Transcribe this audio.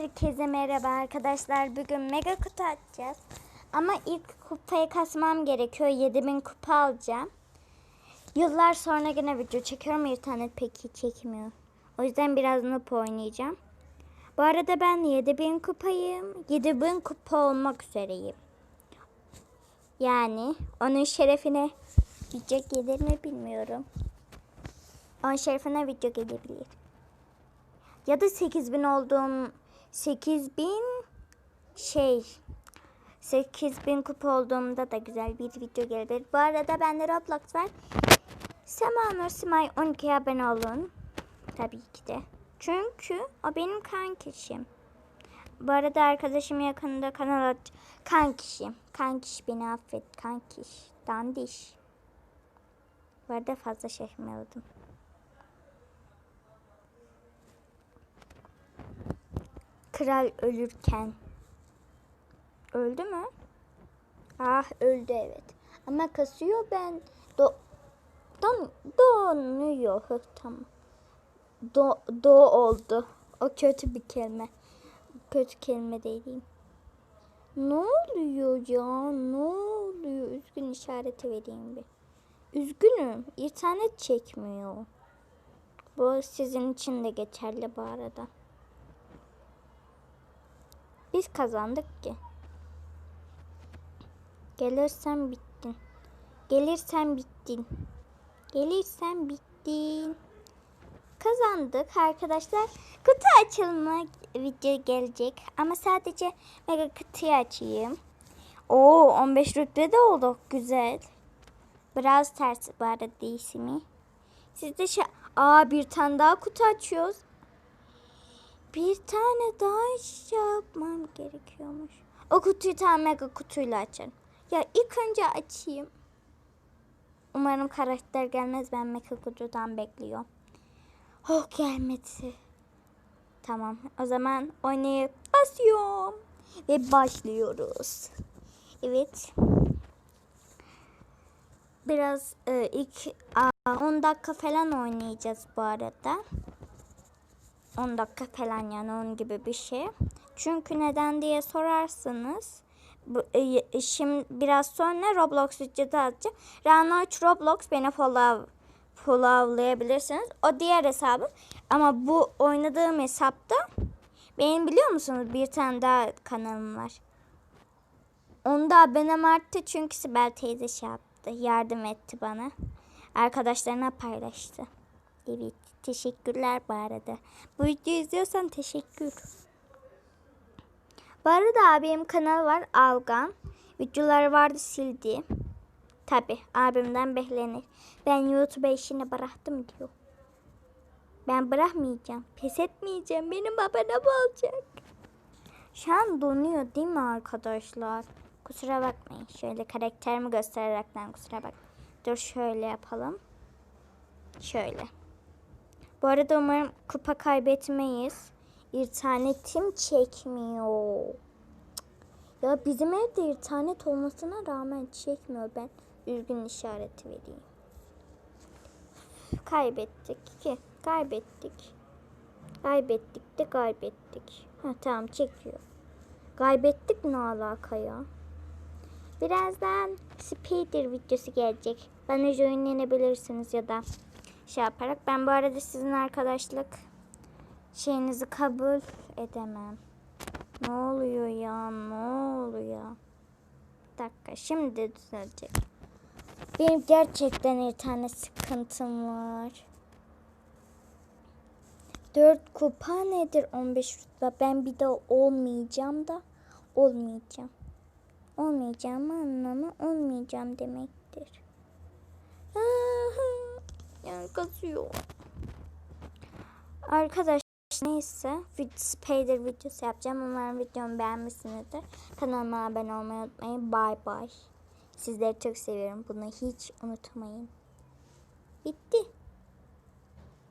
Herkese merhaba arkadaşlar. Bugün mega kutu açacağız. Ama ilk kupayı kasmam gerekiyor. 7000 kupa alacağım. Yıllar sonra yine video çekiyorum. İnternet pek iyi çekmiyor. O yüzden biraz noob oynayacağım. Bu arada ben 7000 kupayım. 7000 kupa olmak üzereyim. Yani onun şerefine video gelir mi bilmiyorum. Onun şerefine video gelebilir. Ya da 8000 olduğum 8000 şey 8000 kupa olduğumda da güzel bir video gelir. Bu arada bende Roblox var. Sema Nur Simay 12'ye abone olun. Tabii ki de. Çünkü o benim kankişim. Bu arada arkadaşım yakında kanal aç. Kankişim. Kankiş beni affet. Kankiş. Dandiş. Bu arada fazla şehirmiyordum. Kral ölürken. Öldü mü? Ah öldü evet. Ama kasıyor ben. Do don donuyor. Tamam. Do, do oldu. O kötü bir kelime. Kötü kelime değil. Ne oluyor ya? Ne oluyor? Üzgün işareti vereyim bir. Üzgünüm. İnternet çekmiyor. Bu sizin için de geçerli bu arada. Biz kazandık ki. Gelirsen bittin. Gelirsen bittin. Gelirsen bittin. Kazandık arkadaşlar. Kutu açılma video gelecek. Ama sadece mega kutuyu açayım. Oo 15 rütbe de olduk. Güzel. Biraz ters bu arada ismi. Siz de şey... Aa bir tane daha kutu açıyoruz. Bir tane daha iş yapmam gerekiyormuş. O kutuyu tam mega kutuyla açarım. Ya ilk önce açayım. Umarım karakter gelmez. Ben mega kutudan bekliyorum. Oh gelmedi. Tamam. O zaman oynayıp basıyorum. Ve başlıyoruz. Evet. Biraz e, ilk a, 10 dakika falan oynayacağız bu arada. 10 dakika falan yani onun gibi bir şey. Çünkü neden diye sorarsanız bu, e, şimdi biraz sonra Roblox videoda atacağım. Rana 3 Roblox beni follow, followlayabilirsiniz. O diğer hesabım. Ama bu oynadığım hesapta benim biliyor musunuz bir tane daha kanalım var. Onda abonem arttı çünkü Sibel teyze şey yaptı. Yardım etti bana. Arkadaşlarına paylaştı. Evet. Teşekkürler bu arada. Bu videoyu izliyorsan teşekkür. Bu arada abim kanal var Algan. Videoları vardı sildi. Tabi abimden beklenir. Ben YouTube işini bıraktım diyor. Ben bırakmayacağım. Pes etmeyeceğim. Benim abonem olacak. Şu an donuyor değil mi arkadaşlar? Kusura bakmayın. Şöyle karakterimi göstererekten kusura bak. Dur şöyle yapalım. Şöyle. Bu arada umarım kupa kaybetmeyiz. İnternetim çekmiyor. Ya bizim evde internet olmasına rağmen çekmiyor. Ben üzgün işareti vereyim. Kaybettik ki. Kaybettik. Kaybettik de kaybettik. Ha tamam çekiyor. Kaybettik ne alaka ya? Birazdan speeder videosu gelecek. Bana joinlenebilirsiniz ya da şey yaparak. Ben bu arada sizin arkadaşlık şeyinizi kabul edemem. Ne oluyor ya? Ne oluyor? Bir dakika şimdi düzelecek. Benim gerçekten internet sıkıntım var. 4 kupa nedir 15 rütbe? Ben bir daha olmayacağım da olmayacağım. Olmayacağım anlamı olmayacağım demektir. Yani kazıyor. Arkadaşlar neyse Spider videosu yapacağım. Umarım videomu beğenmişsinizdir. Kanalıma abone olmayı unutmayın. Bye bye. Sizleri çok seviyorum. Bunu hiç unutmayın. Bitti.